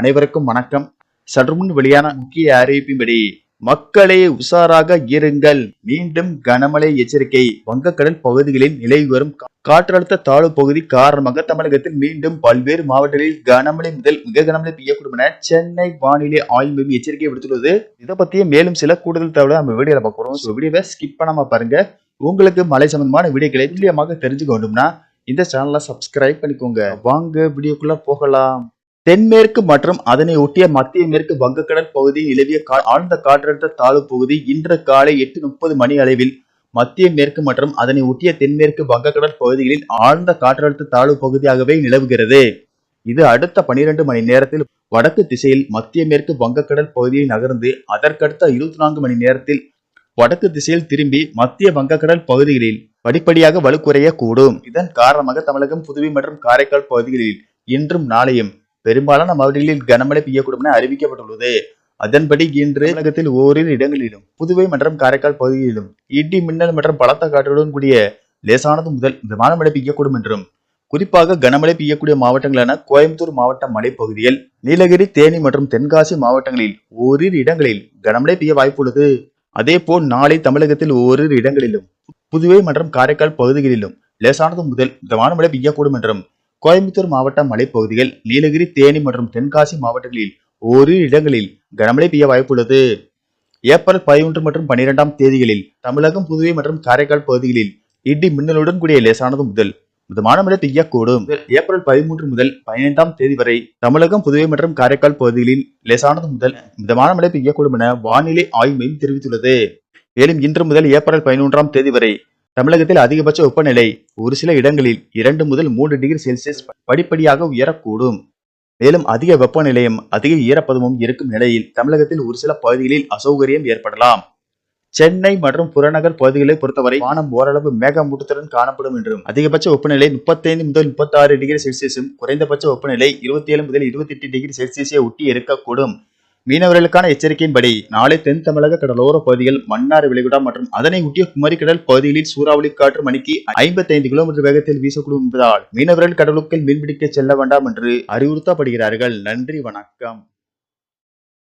அனைவருக்கும் வணக்கம். சற்றுமுன் வெளியான முக்கிய அறிவிப்பின்படி மக்களே உஷாராக இருங்கள். மீண்டும் கனமழை எச்சரிக்கை. வங்கக்கடல் பகுதிகளில் நிலவி வரும் காற்றழுத்த தாழ்வு பகுதி காரணமாக தமிழகத்தில் மீண்டும் பல்வேறு மாவட்டங்களில் கனமழை முதல் மிக கனமழை பெய்யக்கூடும் என சென்னை வானிலை ஆய்வு மையம் எச்சரிக்கை விடுத்துள்ளது. இதை பத்திய மேலும் சில கூடுதல் தகவலை நம்ம வீடியோல பார்க்குறோம் ஸோ வீடியோவை ஸ்கிப் பண்ணாம பாருங்க. உங்களுக்கு மழை சம்பந்தமான வீடியோக்களை துல்லியமாக தெரிஞ்சுக்க வேண்டும்னா இந்த சேனலை சப்ஸ்கிரைப் பண்ணிக்கோங்க. வாங்க வீடியோக்குள்ள போகலாம். தென்மேற்கு மற்றும் அதனை ஒட்டிய மத்திய மேற்கு வங்கக்கடல் பகுதியில் நிலவிய கா- ஆழ்ந்த காற்றழுத்த தாழ்வு பகுதி இன்று காலை எட்டு முப்பது மணி அளவில் மத்திய மேற்கு மற்றும் அதனை ஒட்டிய தென்மேற்கு வங்கக்கடல் பகுதிகளில் ஆழ்ந்த காற்றழுத்த தாழ்வு பகுதியாகவே நிலவுகிறது. இது அடுத்த பனிரெண்டு மணி நேரத்தில் வடக்கு திசையில் மத்திய மேற்கு வங்கக்கடல் பகுதியில் நகர்ந்து அதற்கடுத்த இருபத்தி நான்கு மணி நேரத்தில் வடக்கு திசையில் திரும்பி மத்திய வங்கக்கடல் பகுதிகளில் படிப்படியாக வலுக்குறைய கூடும் இதன் காரணமாக தமிழகம் புதுவை மற்றும் காரைக்கால் பகுதிகளில் இன்றும் நாளையும் பெரும்பாலான மாவட்டங்களில் கனமழை பெய்யக்கூடும் என அறிவிக்கப்பட்டுள்ளது. அதன்படி இன்று தமிழகத்தில் ஓரிரு இடங்களிலும் புதுவை மற்றும் காரைக்கால் பகுதிகளிலும் இடி மின்னல் மற்றும் பலத்த காற்றுடன் கூடிய லேசானது முதல் மிதமான மழை பெய்யக்கூடும் என்றும் குறிப்பாக கனமழை பெய்யக்கூடிய மாவட்டங்களான கோயம்புத்தூர் மாவட்ட மலைப்பகுதியில் நீலகிரி தேனி மற்றும் தென்காசி மாவட்டங்களில் ஓரிரு இடங்களில் கனமழை பெய்ய வாய்ப்புள்ளது. அதேபோல் நாளை தமிழகத்தில் ஓரிரு இடங்களிலும் புதுவை மற்றும் காரைக்கால் பகுதிகளிலும் லேசானது முதல் மிதமான மழை பெய்யக்கூடும் என்றும் கோயம்புத்தூர் மாவட்ட மலைப்பகுதிகள் நீலகிரி தேனி மற்றும் தென்காசி மாவட்டங்களில் ஓரிரு இடங்களில் கனமழை பெய்ய வாய்ப்புள்ளது ஏப்ரல் பதினொன்று மற்றும் பனிரெண்டாம் தேதிகளில் தமிழகம் புதுவை மற்றும் காரைக்கால் பகுதிகளில் இடி மின்னலுடன் கூடிய லேசானது முதல் மிதமான மழை பெய்யக்கூடும். ஏப்ரல் பதிமூன்று முதல் பதினைந்தாம் தேதி வரை தமிழகம் புதுவை மற்றும் காரைக்கால் பகுதிகளில் லேசானது முதல் மிதமான மழை பெய்யக்கூடும் என வானிலை ஆய்வு மையம் தெரிவித்துள்ளது. மேலும் இன்று முதல் ஏப்ரல் பதினொன்றாம் தேதி வரை தமிழகத்தில் அதிகபட்ச வெப்பநிலை ஒரு சில இடங்களில் இரண்டு முதல் மூன்று டிகிரி செல்சியஸ் படிப்படியாக உயரக்கூடும். மேலும் அதிக வெப்பநிலையும் அதிக ஈரப்பதமும் இருக்கும் நிலையில் தமிழகத்தில் ஒரு சில பகுதிகளில் அசௌகரியம் ஏற்படலாம். சென்னை மற்றும் புறநகர் பகுதிகளை பொறுத்தவரை வானம் ஓரளவு மேகமூட்டத்துடன் காணப்படும் என்றும் அதிகபட்ச வெப்பநிலை முப்பத்தைந்து முதல் முப்பத்தாறு டிகிரி செல்சியஸும் குறைந்தபட்ச வெப்பநிலை இருபத்தி ஏழு முதல் இருபத்தி எட்டு டிகிரி செல்சியஸை ஒட்டி இருக்கக்கூடும். மீனவர்களுக்கான எச்சரிக்கையின்படி நாளை தென் தமிழக கடலோர பகுதிகள் மன்னார் விளைகுடா மற்றும் அதனை ஒட்டிய குமரிக்கடல் பகுதிகளில் சூறாவளி காற்று மணிக்கு ஐம்பத்தி ஐந்து கிலோமீட்டர் வேகத்தில் வீசக்கூடும் என்பதால் மீனவர்கள் கடலுக்குள் மீன்பிடிக்க செல்ல வேண்டாம் என்று அறிவுறுத்தப்படுகிறார்கள். நன்றி வணக்கம்.